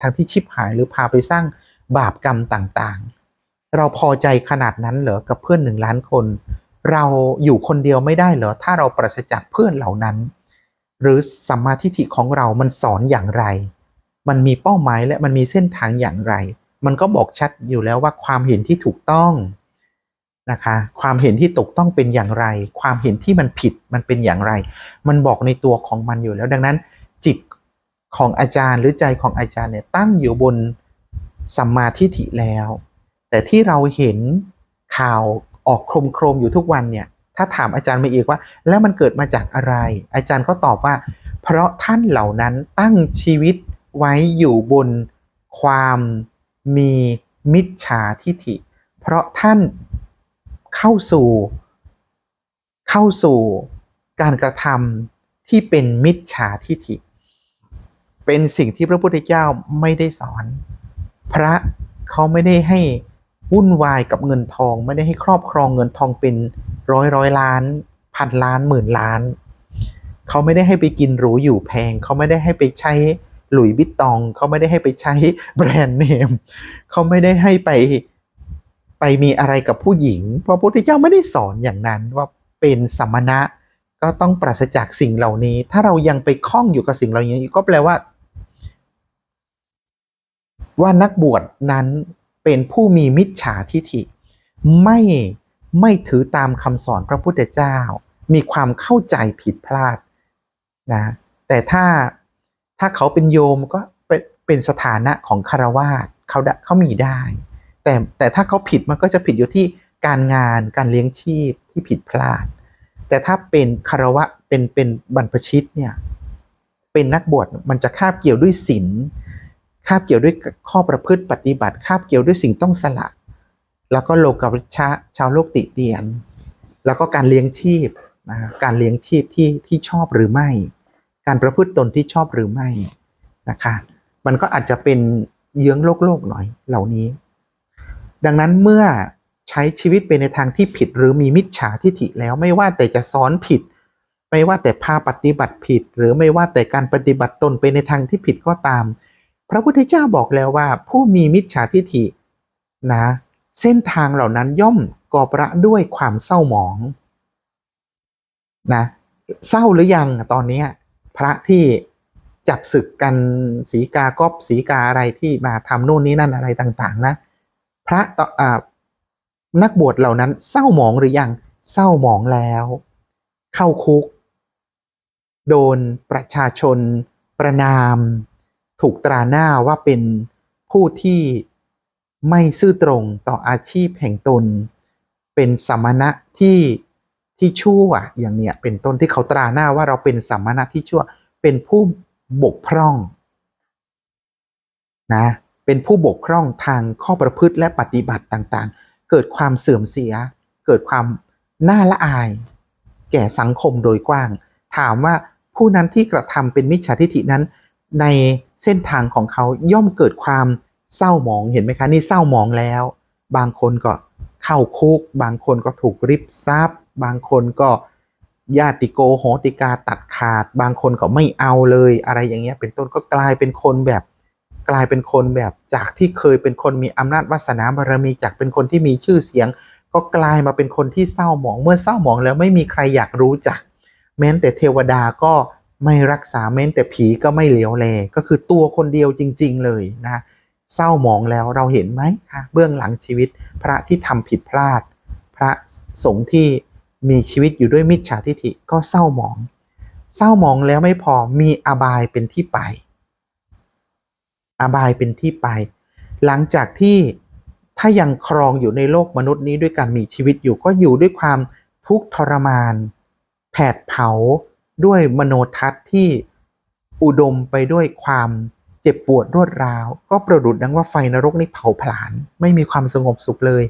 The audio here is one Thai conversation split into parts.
ทางที่ชิบหายหรือพาไปสร้างบาปกรรมต่างๆ เราพอใจขนาดนั้นเหรอกับเพื่อนหนึ่งล้านคน เราอยู่คนเดียวไม่ได้เหรอถ้าเราปราศจากเพื่อนเหล่านั้น หรือสัมมาทิฏฐิของเรามันสอนอย่างไร มันมีเป้าหมายและมันมีเส้นทางอย่างไร มันก็บอกชัดอยู่แล้วว่าความเห็นที่ถูกต้องนะคะความเห็นที่ถูกต้องเป็นอย่างไร ความเห็นที่มันผิดมันเป็นอย่างไร มันบอกในตัวของมันอยู่แล้วดังนั้น ของอาจารย์หรือใจของอาจารย์เนี่ยตั้งอยู่บนสัมมาทิฏฐิแล้ว แต่ที่เราเห็นข่าวออกโครมๆอยู่ทุกวันเนี่ยถ้าถามอาจารย์มาอีกว่า แล้วมันเกิดมาจากอะไร อาจารย์ก็ตอบว่า เพราะท่านเหล่านั้นตั้งชีวิตไว้อยู่บนความมีมิจฉาทิฐิ เพราะท่านเข้าสู่ เข้าสู่การกระทำที่เป็นมิจฉาทิฐิ เป็นสิ่งที่พระพุทธเจ้าไม่ได้สอน พระเขาไม่ได้ให้วุ่นวายกับเงินทอง ไม่ได้ให้ครอบครองเงินทองเป็นร้อยร้อยล้าน พันล้านหมื่นล้าน เขาไม่ได้ให้ไปกินหรูอยู่แพง เขาไม่ได้ให้ไปใช้หลุยส์วิตตองเขาไม่ได้ให้ไปใช้แบรนด์เนมเขาไม่ได้ให้ไปไปมีอะไรกับผู้หญิง เพราะพระพุทธเจ้าไม่ได้สอนอย่างนั้นว่าเป็นสมณะก็ต้องปราศจากสิ่งเหล่านี้ ถ้าเรายังไปคล้องอยู่กับสิ่งเหล่านี้ก็แปลว่า ว่านักบวชนั้นเป็นผู้มีมิจฉาทิฐิ ไม่ไม่ถือตามคำสอนพระพุทธเจ้า มีความเข้าใจผิดพลาดนะแต่ถ้าถ้าเขาเป็นโยมก็เป็นเป็นสถานะของคารวาสเขาเขามีได้ แต่แต่ถ้าเขาผิดมันก็จะผิดอยู่ที่การงานการเลี้ยงชีพที่ผิดพลาด แต่ถ้าเป็นคารวะเป็นเป็นบรรพชิตเนี่ยเป็นนักบวชมันจะคาบเกี่ยวด้วยศีล คาบเกี่ยวด้วยข้อประพฤติปฏิบัติ คาบเกี่ยวด้วยสิ่งต้องสละ แล้วก็โลกวิชะชาวโลกติเตียน แล้วก็การเลี้ยงชีพนะการเลี้ยงชีพที่ที่ชอบหรือไม่ การประพฤติตนที่ชอบหรือไม่นะคะมันก็อาจจะเป็นเยื้องโลกโลกหน่อยเหล่านี้ ดังนั้นเมื่อใช้ชีวิตไปในทางที่ผิดหรือมีมิจฉาทิฐิแล้วไม่ว่าแต่จะสอนผิด ไม่ว่าแต่พาปฏิบัติผิด หรือไม่ว่าแต่การปฏิบัติตนไปในทางที่ผิดก็ตาม พระพุทธเจ้าบอกแล้วว่า ผู้มีมิจฉาทิฐินะเส้นทางเหล่านั้นย่อมก่อประด้วยความเศร้าหมองนะเศร้าหรือยังตอนนี้พระที่จับศึกกันสีกากอบสีกาอะไรที่มาทำนู่นนี่นั่นอะไรต่างๆนะ พระต่อนักบวชเหล่านั้นเศร้าหมองหรือยังเศร้าหมองแล้ว เข้าคุก โดนประชาชนประนาม ถูกตราหน้าว่าเป็นผู้ที่ไม่ซื่อตรงต่ออาชีพแห่งตน เป็นสมณะที่ที่ชั่วอย่างเนี้ยเป็นต้นที่เขาตราหน้าว่าเราเป็นสมณะที่ชั่ว เป็นผู้บกพร่องนะเป็นผู้บกพร่องทางข้อประพฤติและปฏิบัติต่างๆ เกิดความเสื่อมเสีย เกิดความน่าละอาย แก่สังคมโดยกว้าง ถามว่าผู้นั้นที่กระทำเป็นมิจฉาทิฐินั้นใน เส้นทางของเขาย่อมเกิดความเศร้าหมองเห็นไหมคะ นี่เศร้าหมองแล้ว บางคนก็เข้าคุก บางคนก็ถูกริบทรัพย์ บางคนก็ญาติโกโหติกาตัดขาด บางคนก็ไม่เอาเลยอะไรอย่างเงี้ยเป็นต้นก็กลายเป็นคนแบบ กลายเป็นคนแบบจากที่เคยเป็นคนมีอำนาจวาสนาบารมีจากเป็นคนที่มีชื่อเสียง ก็กลายมาเป็นคนที่เศร้าหมองเมื่อเศร้าหมองแล้วไม่มีใครอยากรู้จัก แม้แต่เทวดาก็ ไม่รักษาแม้นแต่ผีก็ไม่เหลียวแล ก็คือตัวคนเดียวจริง ๆ เลยนะเศร้าหมองแล้วเราเห็นไหมคะเบื้องหลังชีวิตพระที่ทำผิดพลาด พระสงฆ์ที่มีชีวิตอยู่ด้วยมิจฉาทิฐิก็เศร้าหมอง เศร้าหมองแล้วไม่พอมีอบายเป็นที่ไป อบายเป็นที่ไป หลังจากที่ถ้ายังครองอยู่ในโลกมนุษย์นี้ด้วยการมีชีวิตอยู่ก็อยู่ด้วยความทุกข์ทรมาน แผดเผา ด้วยมโนทัศน์ที่อุดมไปด้วยความเจ็บปวดรวดร้าว ก็ประดุดดังว่าไฟนรกนี่เผาผลาญไม่มีความสงบสุขเลย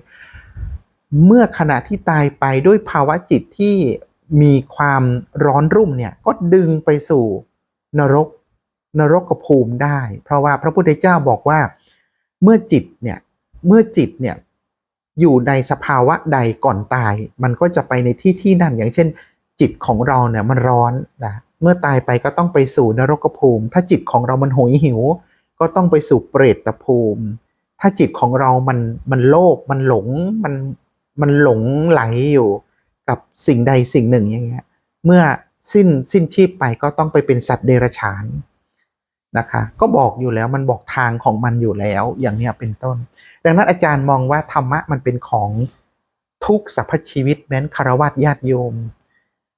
เมื่อขณะที่ตายไปด้วยภาวะจิตที่มีความร้อนรุ่มเนี่ยก็ดึงไปสู่นรกนรกกภูมิได้ เพราะว่าพระพุทธเจ้าบอกว่าเมื่อจิตเนี่ยเมื่อจิตเนี่ยอยู่ในสภาวะใดก่อนตาย มันก็จะไปในที่ที่นั่นอย่างเช่น จิตของเราเนี่ยมันร้อนนะเมื่อตายไปก็ต้องไปสู่นรกภูมิ ถ้าจิตของเรามันโหยหิว ก็ต้องไปสู่เปรตภูมิ ถ้าจิตของเรามันมันโลภมันหลงมันมันหลงไหลอยู่กับสิ่งใดสิ่งหนึ่งอย่างเงี้ยเมื่อสิ้นสิ้นชีพไปก็ต้องไปเป็นสัตว์เดรัจฉานนะคะก็บอกอยู่แล้วมันบอกทางของมันอยู่แล้วอย่างเนี้ยเป็นต้น ดังนั้นอาจารย์มองว่าธรรมะมันเป็นของทุกสรรพชีวิตแม้นคารวะญาติโยม